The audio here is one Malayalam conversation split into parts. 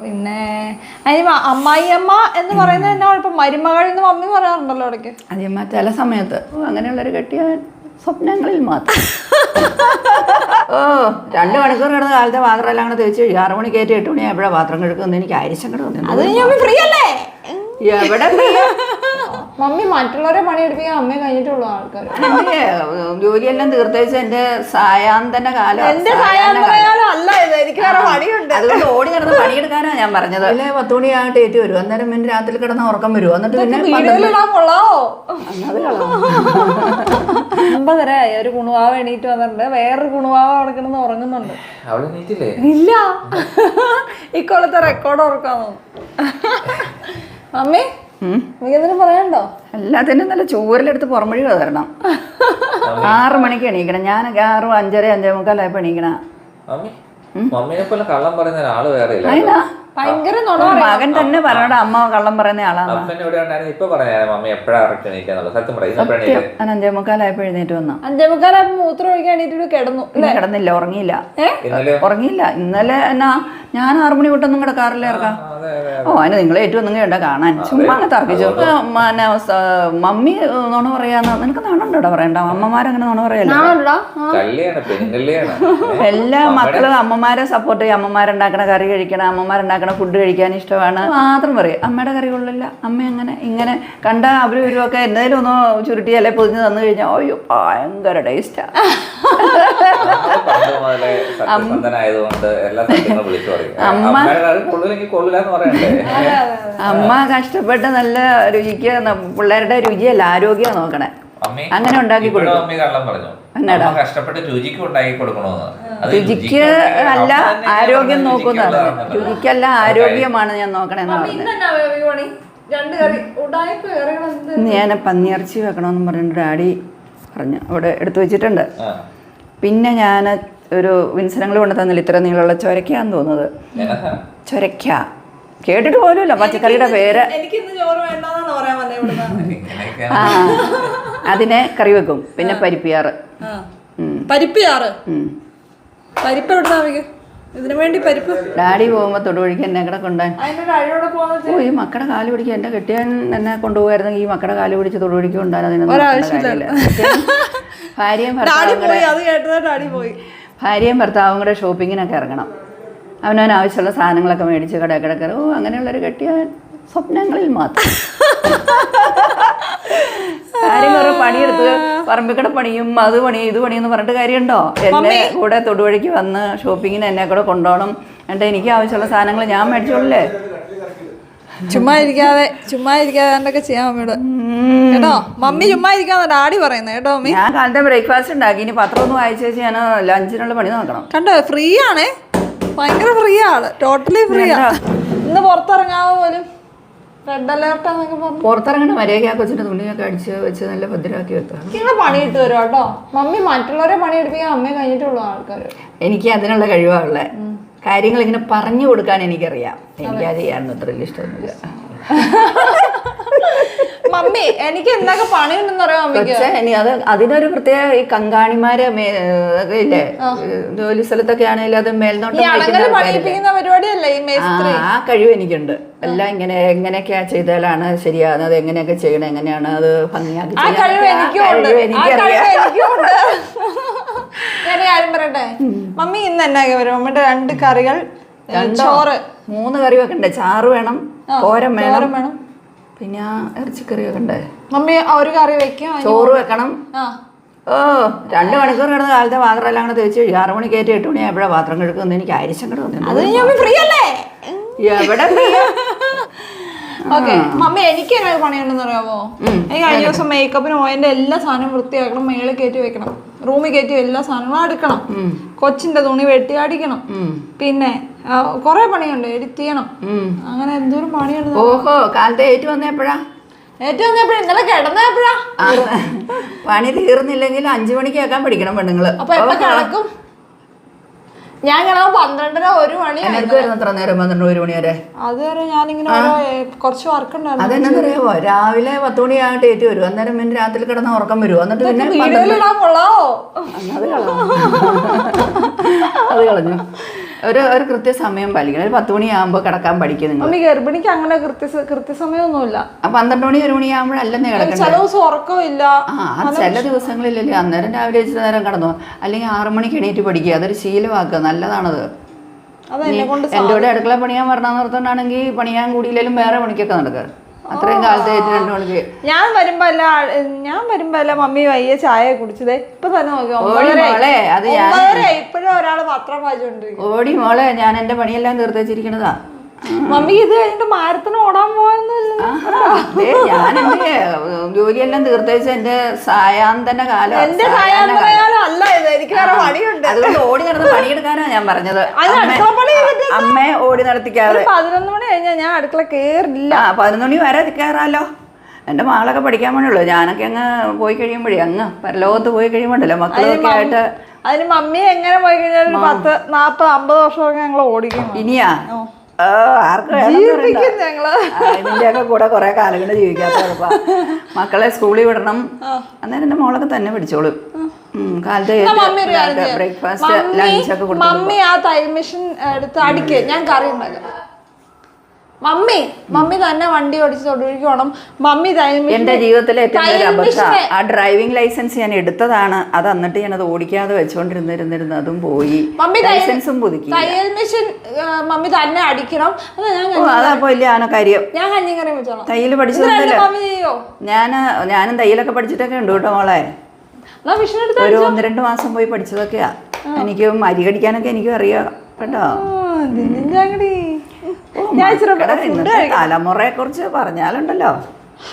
പിന്നെ അതിന് അമ്മായിയമ്മ എന്ന് പറയുന്നത് എന്നാ കുഴപ്പം? മരുമകൾ എന്ന് മമ്മി പറയാറുണ്ടല്ലോ ഇടയ്ക്ക്. അതിയമ്മ ചില സമയത്ത് അങ്ങനെയുള്ളൊരു കെട്ടിയ സ്വപ്നങ്ങളിൽ മാത്രം. ഓ രണ്ട് മണിക്കൂർ കിടന്ന കാലത്തെ പാത്രമെല്ലാം കൂടെ തേച്ച് കഴിയും. ആറ് മണി കയറ്റി എട്ട് മണി എവിടെ പാത്രം കഴുകുന്നു എനിക്ക് ആയിരം കൂടെ അത് വന്നു ഫ്രീ അല്ലേ എവിടെ മറ്റുള്ളവരെ പണിയെടുപ്പിക്കാൻ അമ്മ കഴിഞ്ഞിട്ടുള്ള ആൾക്കാർ എന്റെ ജോലിയെല്ലാം തീർത്തേച്ച് എന്റെ സായാന്തന കാലം എന്റെ. അല്ല ഇത് എനിക്ക് വേറെ പണിയുണ്ട്. അതുകൊണ്ട് ഓടി നടന്ന് പണിയെടുക്കാനാ ഞാൻ പറഞ്ഞത്. അല്ലെ പത്ത് മണിയായിട്ട് ഏറ്റു വരും. അന്നേരം പിന്നെ രാത്രി കിടന്ന് ഉറക്കം വരും. എന്നിട്ട് പിന്നെ വീടുകളിലിടാൻ കൊള്ളാവോ? ഒരു കുണുവാവ് എണീറ്റ് വന്നിട്ടുണ്ട്. വേറൊരു കുണുവാവ് അവിടെ കിടന്ന് ഉറങ്ങുന്നുണ്ട്. ഇല്ല. ഇക്കൊള്ളത്തെ റെക്കോർഡ് ഓർക്കാന്ന് മമ്മി ഉം. നിങ്ങൾക്ക് എന്തെങ്കിലും പറയാനുണ്ടോ? എല്ലാത്തിനും നല്ല ചോറിലെടുത്ത് പുറമൊഴി തരണം ആറ് മണിക്ക് എണീക്കണം. ഞാനൊക്കെ ആറ് അഞ്ചര അഞ്ചേ മുക്കാലായപ്പോ എണീക്കണം. പോലെ കള്ളം പറയുന്ന ഒരാൾ വേറെ ഇല്ല ഭയങ്കര നുണ മകൻ തന്നെ പറയണ അമ്മ കള്ളം പറയുന്ന ആളാണ് ഇപ്പൊ അഞ്ചേ മുക്കാലായപ്പോൾ എഴുന്നേറ്റ് വന്നു. അഞ്ചേമുക്കാലായപ്പോ മൂത്രം ഒഴിക്കാൻ എണീറ്റിട്ട് കിടന്നു കിടന്നില്ല ഉറങ്ങിയില്ല. ഇന്നലെ? ഉറങ്ങിയില്ല. ഇന്നലെ എന്നാ ഞാൻ ആറു മണി വിട്ടൊന്നും കൂടെ കാറിൽ ഇറക്കാം അതെ അതെ ഓ അതിന് നിങ്ങൾ ഏറ്റവും ഒന്നും വേണ്ട കാണാൻ ചുമ്മാ അങ്ങ് തർക്കിച്ചു. പിന്നെ മമ്മി നോണ പറയാന്ന് നിനക്ക് നാണുണ്ടോടാ പറയണ്ട? അമ്മമാരങ്ങനെ നുണ പറയല്ലോ? എല്ലാ മക്കളും അമ്മമാരെ സപ്പോർട്ട് ചെയ്യും. അമ്മമാരുണ്ടാക്കണ കറി കഴിക്കണം അമ്മമാരുണ്ടാക്കണ ഫുഡ് കഴിക്കാൻ ഇഷ്ടമാണ് മാത്രം പറയും. അമ്മയുടെ കറി കൊള്ളില്ല. അമ്മ അങ്ങനെ ഇങ്ങനെ കണ്ട അവരും ഇവരും ഒക്കെ എന്തെങ്കിലും ഒന്ന് ചുരുട്ടി അല്ലെ പൊതിഞ്ഞ് തന്നു കഴിഞ്ഞാൽ അയ്യോ ഭയങ്കര ടേസ്റ്റാ അമ്മ കഷ്ടപ്പെട്ട് നല്ല രുചിക്ക് പിള്ളേരുടെ രുചിയല്ല ആരോഗ്യമാണ് നോക്കണേ. അങ്ങനെ ഉണ്ടാക്കി കൊടുക്കും? കഷ്ടപ്പെട്ട് രുചിക്ക് ഉണ്ടാക്കി കൊടുക്കണമെന്ന് രുചിക്ക് അല്ല ആരോഗ്യം രുചിക്കുള്ളതാണെന്നല്ലോ. രുചിക്കല്ല ആരോഗ്യമാണ് ഞാൻ നോക്കണേന്ന് പറഞ്ഞത്. ഞാൻ പന്നിയിറച്ചി വെക്കണമെന്ന് പറഞ്ഞു ഡാഡി പറഞ്ഞു. അവിടെ എടുത്തു വെച്ചിട്ടുണ്ട്. പിന്നെ ഞാൻ ഒരു വിൻസനങ്ങൾ കൊണ്ട് തന്നില്ല ഇത്ര നീളമുള്ള ചൊരക്കാന്ന് തോന്നുന്നത്? ചൊരക്ക. കേട്ടിട്ട് പോലുമില്ല പച്ചക്കറിയുടെ പേര്. ആ. അതിനെ കറി വെക്കും. പിന്നെ പരിപ്പിയാറ്. പരിപ്പിയാറ്. പരിപ്പ് ഇതിനു വേണ്ടി പരിപ്പ്? ഡാഡി പോകുമ്പോ തൊടുവഴിക്ക് എന്നെ കൂടെ കൊണ്ടുപോയി ഓ ഈ മക്കളുടെ കാൽ പിടിക്കുക എന്റെ കെട്ടിയാൻ എന്നെ കൊണ്ടുപോകായിരുന്നെങ്കിൽ ഈ മക്കളുടെ കാൽ പിടിച്ച് തൊടുവഴിക്ക് കൊണ്ടുപോകാൻ. ഭാര്യയും ഭർത്താവും കൂടെ ഷോപ്പിങ്ങിനൊക്കെ ഇറങ്ങണം. അവനവൻ ആവശ്യമുള്ള സാധനങ്ങളൊക്കെ മേടിച്ച് കട കിടക്കറ. ഓ അങ്ങനെയുള്ളൊരു കെട്ടിയാൻ സ്വപ്നങ്ങളിൽ മാത്രം. കാര്യം കുറെ പണിയെടുത്ത് പറമ്പിക്കട പണിയും അത് പണി ഇത് പണിയും എന്ന് പറഞ്ഞിട്ട് കാര്യമുണ്ടോ? എന്റെ കൂടെ തൊടുവഴിക്ക് വന്ന് ഷോപ്പിങ്ങിന് എന്നെ കൂടെ കൊണ്ടുപോകണം എന്നിട്ട് എനിക്ക് ആവശ്യമുള്ള സാധനങ്ങൾ ഞാൻ മേടിച്ചോളേ ചുമ്മാ ഇരിക്കാതെ ചുമ്മാ ഇരിക്കാതെ എന്തൊക്കെ ചെയ്യാൻ മമ്മിയോട്? കേട്ടോ മമ്മി ചുമ്മാ ഇരിക്കാന്ന് ഡാഡി പറയുന്നത് കേട്ടോ മമ്മി? ഞാൻ കാലത്തെ ബ്രേക്ക്ഫാസ്റ്റ് ഉണ്ടാക്കി ഇനി പത്രം ഒന്ന് വായിച്ചു ഞാൻ ലഞ്ചിനുള്ള പണി നോക്കണം. കണ്ടോ ഫ്രീ ആണേ. ഭയങ്കര ഫ്രീ ആണ് ടോട്ടലി ഫ്രീ ആണ് ഇന്ന് പോലും റെഡ് പറഞ്ഞു. പുറത്തിറങ്ങണ മര്യാദ ആ കൊച്ചിന്റെ തുണിയൊക്കെ അടിച്ച് വെച്ച് നല്ല ഭദ്രമാക്കി വെക്കാം നിങ്ങളെ പണി ഇട്ട് തരും കേട്ടോ. മമ്മി മറ്റുള്ളവരെ പണി എടുപ്പിക്കാൻ അമ്മയെ കഴിഞ്ഞിട്ടുള്ള ആൾക്കാർ എനിക്ക് അതിനുള്ള കഴിവാണുള്ളത് കാര്യങ്ങൾ ഇങ്ങനെ പറഞ്ഞു കൊടുക്കാൻ എനിക്കറിയാം. എനിക്ക് അത് ചെയ്യാനൊന്നും അത്ര വലിയ ഇഷ്ടമൊന്നുമില്ല. മമ്മി എനിക്ക് എന്തൊക്കെ പണിയുണ്ടെന്ന് അറിയാം മമ്മിക്ക്. ഇനി അത് അതിനൊരു പ്രത്യേക ഈ കങ്കാണിമാരെ ഇല്ലേ ജോലി സ്ഥലത്തൊക്കെ ആണെങ്കിലും അത് മേൽനോട്ടം ഈ വഹിക്കുന്ന അടങ്ങൽ ആൾക്കാരില്ലേ? പണിയിപ്പിക്കുന്ന പരിപാടിയല്ലേ ഈ ആ മേസ്ത്രി? ആ കഴിവ് എനിക്കുണ്ട്. എല്ലാം ഇങ്ങനെ എങ്ങനെയൊക്കെയാ ചെയ്താലാണ് ശരിയാകുന്നത്? എങ്ങനെയൊക്കെ ചെയ്യണം? എങ്ങനെയാണ് അത് ഭംഗിയാക്കി ആ ചെയ്യാൻ കഴിവ് പറ്റുക. ആ എനിക്കും ഉണ്ട്. കഴിവ് ആ കഴിവ് എനിക്കറിയാം എനിക്കും ഞാൻ കാര്യം പറയട്ടെ? മമ്മി ഇന്ന് എന്നാ വരും? മമ്മിയുടെ രണ്ട് കറികൾ ചോറ്. മൂന്ന് കറി വെക്കണ്ടേ ചാറ് വേണം ഓരം തോരൻ വേണം. വേണം. പിന്നെ ആ ഇറച്ചിക്കറിയൊക്കെ ഉണ്ടായി മമ്മി ഒരു കറി വെക്കും. അതിന് ചോറ് വെക്കണം. ആ. ഓ രണ്ട് മണിക്കൂർ കിടന്ന കാലത്തെ പാത്രം എല്ലാം കൂടെ തേച്ച് കഴിയും. ആറ് മണി കയറ്റി എട്ട് മണി എവിടെ പാത്രം കിടക്കുന്നു എനിക്ക് ആയിരിച്ചും കൂടെ അത് വന്നു മമ്മി ഫ്രീ അല്ലേ? എവിടെ ആ? ഓക്കെ മമ്മി എനിക്ക് ഒരു പണിയുണ്ടെന്ന് അറിയാമോ എനിക്ക് കഴിഞ്ഞ ദിവസം മേക്കപ്പിന് പോയതിന്റെ എല്ലാ സാധനവും വൃത്തിയാക്കണം മേളിൽ കയറ്റി വെക്കണം. റൂമിൽ കയറ്റി എല്ലാ സാധനങ്ങളും അടുക്കണം. കൊച്ചിന്റെ തുണി വെട്ടി അടിക്കണം. പിന്നെ ആ, കുറേ പണിയുണ്ട് എഡിറ്റ് ചെയ്യണം. അങ്ങനെ എന്തോരം പണിയുണ്ട് ഓഹോ കാലത്തെ ഏറ്റു വന്നപ്പോഴാ? ഏറ്റവും എപ്പോഴാ ഇന്നലെ കിടന്നപ്പോഴാ? പണി തീർന്നില്ലെങ്കിൽ അഞ്ചു മണിക്ക് കേൾക്കാൻ പഠിക്കണം പെണ്ണുങ്ങൾ. അപ്പൊ എപ്പോ കിടക്കും? ഞാൻ കിടന്ന പന്ത്രണ്ടര ഒരു മണി എനിക്ക് എത്ര നേരം പന്ത്രണ്ട് ഒരു മണി വരെ? അതുവരെ ഞാനിങ്ങനെ കുറച്ച് വർക്ക് ഉണ്ടായിരുന്നു. അതെന്നറിയാമോ രാവിലെ പത്ത് മണി ആയിട്ട് ഏറ്റു വരും. അന്നേരം പിന്നെ രാത്രി കിടന്ന ഉറക്കം വരും. എന്നിട്ട് പിന്നെ അത് കളഞ്ഞു. ഒരു ഒരു കൃത്യസമയം പാലിക്കണം. ഒരു പത്ത് മണിയാകുമ്പോൾ കിടക്കാൻ പഠിക്കും നിങ്ങൾ. മമ്മി ഗർഭിണിക്ക് അങ്ങനെ കൃത്യ കൃത്യസമയമൊന്നുമില്ല. പന്ത്രണ്ട് മണി ഒരു മണിയാകുമ്പോഴല്ലെന്നേ ചില കിടക്കണ്ടേ? ദിവസം ഉറക്കമില്ല ആ ചില ദിവസങ്ങളില്ലല്ലേ അന്നേരം രാവിലെ ഇച്ചിരി നേരം കിടന്നു? അല്ലെങ്കിൽ ആറു മണിക്ക് എണീറ്റ് പഠിക്കുക. അതൊരു ശീലമാക്കുക. നല്ലതാണത്. എന്നെ എന്റെ കൂടെ അടുക്കള പണിയാൻ വരണമെന്ന് ഓർത്തോണ്ടാണെങ്കിൽ പണിയാൻ കൂടിയില്ലെങ്കിലും വേറെ പണിക്കൊക്കെ നടക്കുക. അത്രയും കാലത്ത് ഏറ്റവും ഞാൻ വരുമ്പോ അല്ല ഞാൻ വരുമ്പോ അല്ല മമ്മി വയ്യ ചായ കുടിച്ചത് ഇപ്പൊ തന്നെ നോക്കി. ഇപ്പോഴും ഒരാൾ പത്രം വായിച്ചോണ്ടിരിക്കും ഓടി മോളെ ഞാൻ എന്റെ പണിയെല്ലാം തീർത്ത് വെച്ചിരിക്കണതാ. മമ്മി ഇത് കഴിഞ്ഞിട്ട് മാരത്തിന് ഓടാൻ ദേ ഞാൻ ജോലിയെല്ലാം തീർത്ത് എന്റെ സായാന്തന കാലം എന്റെ കാലം. അല്ല ഇത്. എനിക്ക് വേറെ പണിയുണ്ട്. അതുകൊണ്ട് ഓടി നടന്ന് പണിയെടുക്കാനാ ഞാൻ പറഞ്ഞത്. അമ്മയെ ഓടി നടത്തിക്കാതെ. പതിനൊന്ന് മണി കഴിഞ്ഞാൽ ഞാൻ അടുക്കള കേറില്ല. പതിനൊന്ന് മണി വരെ കയറാലോ എന്റെ മകളൊക്കെ പഠിക്കാൻ വേണ്ടിയുള്ളു ഞാനൊക്കെ അങ്ങ് പോയി കഴിയുമ്പോഴേ അങ്ങ് പരലോകത്ത് പോയി കഴിയുമ്പോണ്ടല്ലോ മക്കളൊക്കെ ആയിട്ട്. അതിന് മമ്മി എങ്ങനെ പോയി കഴിഞ്ഞാൽ പത്ത് നാപ്പത് അമ്പത് വർഷമൊക്കെ ഞങ്ങൾ ഓടിക്കും. ഇനിയാ? ജീവിപ്പിക്കും ഞങ്ങൾ. ഇതിന്റെയൊക്കെ കൂടെ കുറെ കാലം കൊണ്ട് ജീവിക്കാത്ത മക്കളെ സ്കൂളിൽ വിടണം. അന്നേരം എന്റെ മോളൊക്കെ തന്നെ പിടിച്ചോളും. ബ്രേക്ക്ഫാസ്റ്റ് ലഞ്ച് ഒക്കെ മമ്മി ആ തയ്യൽ മെഷീൻ എടുത്ത് അടിക്ക്. ഞാൻ കറി ഉണ്ടാക്കാം. മമ്മി മമ്മി തന്നെ വണ്ടി ഓടിച്ച് തൊടുവിക്ക് മമ്മി എന്റെ ജീവിതത്തിലെ ഏറ്റവും വലിയ അബദ്ധം ആ ഡ്രൈവിംഗ് ലൈസൻസ് ഞാൻ എടുത്തതാണ്. അത് എന്നിട്ട് അത് ഓടിക്കാതെ വെച്ചോണ്ടിരുന്നിരുന്നിരുന്ന് അതും പോയി. മമ്മി ലൈസൻസും പുതുക്കി തയ്യൽ മെഷീൻ മമ്മി തന്നെ അടിക്കണം. ഞാൻ അതപ്പോ ഇല്ല ആന കാര്യം ഞാൻ കഞ്ഞിങ്ങനെ വെച്ചോളാം. തയ്യൽ പഠിച്ചതല്ലോ ഞാൻ ഞാനും തയ്യലൊക്കെ പഠിച്ചിട്ടൊക്കെ ഉണ്ട് കേട്ടോ മോളെ. ഒരു ഒന്ന് രണ്ട് മാസം പോയി പഠിച്ചതൊക്കെയാ. എനിക്കും അരി കടിക്കാനൊക്കെ എനിക്കും അറിയാം കേട്ടോ. തലമുറയെ കുറിച്ച് പറഞ്ഞാലുണ്ടല്ലോ.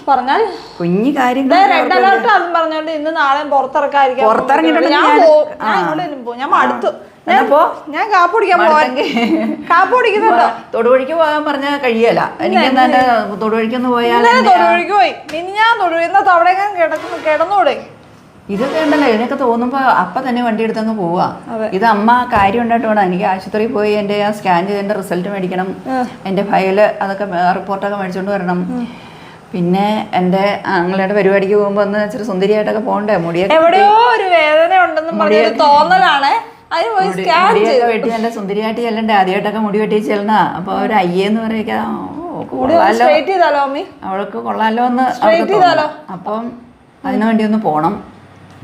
പറഞ്ഞാൽ? കുഞ്ഞു കാര്യങ്ങൾ റെഡ് അലർട്ട് ആണെന്ന് പറഞ്ഞോണ്ട് ഇന്ന് നാളെ പുറത്തിറക്കാതിരിക്കാൻ പുറത്തിറങ്ങിയിട്ടുണ്ട് ഞാൻ മടുത്തു. ഞാൻ എന്നപ്പോ ഞാൻ കാപ്പ് കുടിക്കാൻ പോവാൻ. തൊടുവഴിക്ക് പോകാൻ പറഞ്ഞാൽ കഴിയല എനിക്ക് തന്നെ തൊടുവഴിക്കൊന്ന് പോയാൽ തൊടുവഴിക്ക് പോയി. ഇനി ഞാൻ തൊടു അവിടെ കിടന്നു കിടക്കുന്നു കിടന്നൂടെ? ഇതൊക്കെ ഉണ്ടല്ലോ ഇതിനൊക്കെ തോന്നുമ്പോ അപ്പൊ തന്നെ വണ്ടി എടുത്തങ്ങ് പോവാ. ഇത് അമ്മ കാര്യം ഉണ്ടായിട്ട് വേണം. എനിക്ക് ആശുപത്രിയിൽ പോയി എന്റെ ആ സ്കാൻ ചെയ്തതിന്റെ റിസൾട്ട് മേടിക്കണം. എന്റെ ഫയൽ അതൊക്കെ റിപ്പോർട്ടൊക്കെ മേടിച്ചോണ്ട് വരണം. പിന്നെ എന്റെ ആങ്ങളുടെ പരിപാടിക്ക് പോകുമ്പോൾ ഒന്ന് ഇച്ചിരി സുന്ദരിയായിട്ടൊക്കെ പോകണ്ടേ? മുടിയൊക്കെ എവിടെയോ ഒരു വേദന ഉണ്ടെന്നും തോന്നലാണ്. വെട്ടി നല്ല സുന്ദരിയായിട്ട് ചെല്ലണ്ടേ? ആദ്യമായിട്ടൊക്കെ മുടി വെട്ടി ചെല്ലണ അപ്പൊ ഒരു അയ്യെന്ന് പറയൊക്കെ അവൾക്ക് കൊള്ളാലോ എന്ന്? അപ്പം അതിനു വേണ്ടി ഒന്ന് പോണം.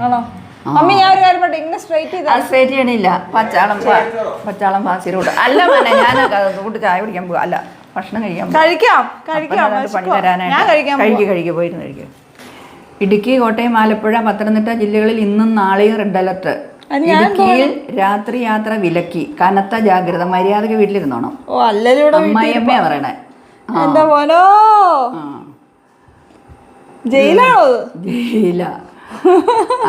ആണോ? മമ്മി ഞാൻ ഒരു കാര്യം ഇങ്ങനെ സ്ട്രേറ്റ് ചെയ്താ. സ്ട്രേറ്റ് ചെയ്യണില്ല. പച്ചാളം പാസിലൂടെ അല്ല മോനെ ഞാൻ കൂട്ട് ചായ കുടിക്കാൻ പോവാ. അല്ല ഭക്ഷണം കഴിക്കാൻ കഴിക്കാം. കഴിക്കാം പണി ഞാൻ തരാനായിട്ട് കഴിക്കാൻ കഴിക്കുക കഴിക്കുക പോയിരുന്നു കഴിക്കുക ഇടുക്കി കോട്ടയം ആലപ്പുഴ പത്തനംതിട്ട ജില്ലകളിൽ ഇന്നും നാളെയും റെഡ് അലർട്ട് ഇടുക്കിയിൽ രാത്രി യാത്ര വിലക്കി. കനത്ത ജാഗ്രത. മര്യാദയ്ക്ക് വീട്ടിലിരുന്നോണം. ഓ അല്ലല്ലോ അമ്മയമ്മയാ പറയണേ. എന്താ പോലോ. ജയിലാണോ ജയില.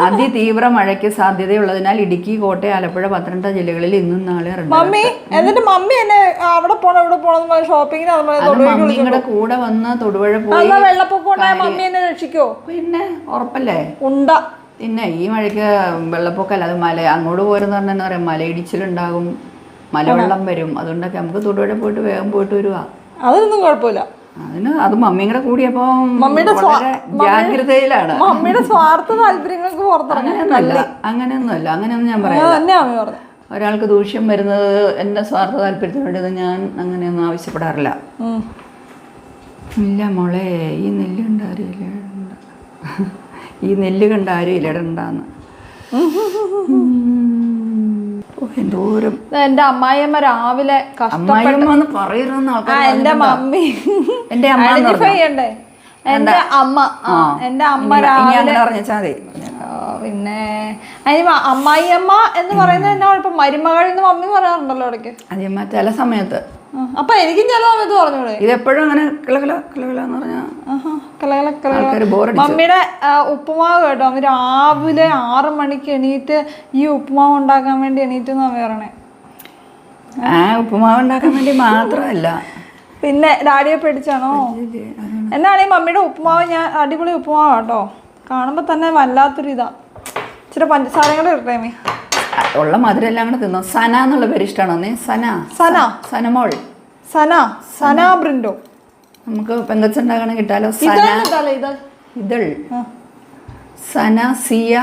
അതിതീവ്ര മഴയ്ക്ക് സാധ്യതയുള്ളതിനാൽ ഇടുക്കി കോട്ടയം ആലപ്പുഴ പത്തനംതിട്ട ജില്ലകളിൽ ഇന്നും നാളെ മമ്മി എന്നിട്ട് മമ്മി എന്നെ അവിടെ പോണം ഇവിടെ പോണം എന്ന് ഷോപ്പിങ്ങിന് കൂടെ വന്ന് തൊടുപുഴ പോയി വെള്ളപ്പൊക്കം ഉണ്ടായ മമ്മി എന്നെ രക്ഷിക്കോ? പിന്നെ ഉറപ്പല്ലേ? ഉണ്ട. പിന്നെ ഈ മഴയ്ക്ക് വെള്ളപ്പൊക്കല്ല അത് മല അങ്ങോട്ട് പോരെന്ന് പറഞ്ഞാൽ എന്താ പറയാ മലയിടിച്ചിലുണ്ടാകും മലവെള്ളം വരും. അതുകൊണ്ടൊക്കെ നമുക്ക് തൊടുപുഴ പോയിട്ട് വേഗം പോയിട്ട് വരുവാ. അതൊന്നും കുഴപ്പമില്ല. അതിന് അത് മമ്മിയുടെ കൂടിയപ്പോ മമ്മിയുടെ ജാഗ്രതയിലാണ്. മമ്മിയുടെ സ്വാർത്ഥ താല്പര്യങ്ങൾക്ക് പുറത്തിറങ്ങി. അങ്ങനെയൊന്നുമല്ല. അങ്ങനെയൊന്നും ഞാൻ പറയാം ഒരാൾക്ക് ദൂഷ്യം വരുന്നത് എന്റെ സ്വാർത്ഥ താല്പര്യത്തിന് വേണ്ടി ഞാൻ അങ്ങനെയൊന്നും ആവശ്യപ്പെടാറില്ല. ഇല്ല മോളെ ഈ നെല്ല് കണ്ട ആരും ഇല്ല ഈ നെല്ല് കണ്ട ആരും ഇല്ല ഇടണ്ടാന്ന് ഓ, എന്തോരം? എന്റെ അമ്മായിയമ്മ രാവിലെ എന്റെ മമ്മി. എന്റെ അമ്മ എന്റെ അമ്മ. എന്റെ അമ്മ രാവിലെ പിന്നെ അതിന് അമ്മായിയമ്മ എന്ന് പറയുന്നത് എന്നാ കുഴപ്പം? മരുമകൾ എന്ന് മമ്മി പറയാറുണ്ടല്ലോ ഇടയ്ക്ക്. ചില സമയത്ത് അപ്പൊ എനിക്കും ചില സമയത്ത് പറഞ്ഞൂടെ? ഇതെപ്പോഴും അങ്ങനെ കിളകിള കിളകിള എന്ന് പറഞ്ഞാൽ ആഹാ, കലകല കലകല. മമ്മിയുടെ ഉപ്പുമാവ് കേട്ടോ. അമ്മ രാവിലെ ആറ് മണിക്ക് എണീറ്റ് ഈ ഉപ്പുമാവ് ഉണ്ടാക്കാൻ വേണ്ടി എണീറ്റ് എന്നാ അമ്മ പറയണേ. ആ ഉപ്പുമാവ് ഉണ്ടാക്കാൻ വേണ്ടി മാത്രമല്ല. പിന്നെ ഡാഡിയെ പേടിച്ചാണോ? എന്നാണ് ഈ മമ്മിയുടെ ഉപ്പുമാവ് ഞാൻ അടിപൊളി ഉപ്പുമാവ് കേട്ടോ. കാണുമ്പോൾ തന്നെ വല്ലാത്തൊരു ഇതാ ഇച്ചിരി പഞ്ചസാരയും കൂടെ ഉള്ള മധുരം എല്ലാം കൂടെ തിന്നു. സന എന്നുള്ള പേര് ഇഷ്ടമാണോ നീ? സന. സന. സനമോൾ. സന. സന. ബ്രിൻഡോ. നമുക്ക് പെങ്കച്ചുണ്ടാക്കണം കിട്ടാലോ? സന. ഇതൾ. സന സിയ.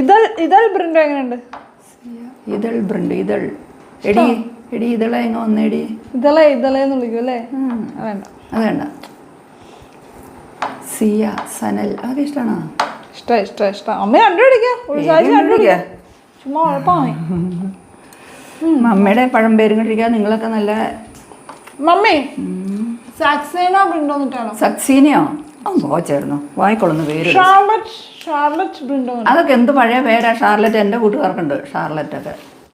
ഇതൾ ഇതൾ ബ്രിൻഡോ എങ്ങനെയുണ്ട്? ഇതൾ ബ്രണ്ട് ഇതൾ. എടി എടി ഇതളെ എങ്ങ വന്നേടി ഇതളെ ഇതളേന്ന് വിളിക്കും അല്ലേ? വേണ്ട. അത് വേണ്ട. സിയ സനൽ. അതൊക്കെ ഇഷ്ടമാണോ ഇഷ്ട ഇഷ്ട ഇഷ്ട. അമ്മ കണ്ടുപിടിക്കുക ഉത്സാഹിച്ച് കണ്ടുപിടിക്കുക ചുമ്മാ ഉഴപ്പാമേ മമ്മയുടെ പഴം പേരും കഴിക്കാൻ നിങ്ങളൊക്കെ നല്ല മമ്മി സാക്സേന ബ്രിണ്ടോന്നിട്ടാണോ സക്സീനയോ? ആ പോ ചേർന്നു. വായിക്കൊള്ളുന്ന പേര്. ഷാർലറ്റ് ഷാർലറ്റ് ബ്രിൻഡോ അതൊക്കെ എന്ത് പഴയ പേരാ? ഷാർലറ്റ് എന്റെ കൂട്ടുകാർക്കുണ്ട്. ഷാർലറ്റ് ഒക്കെ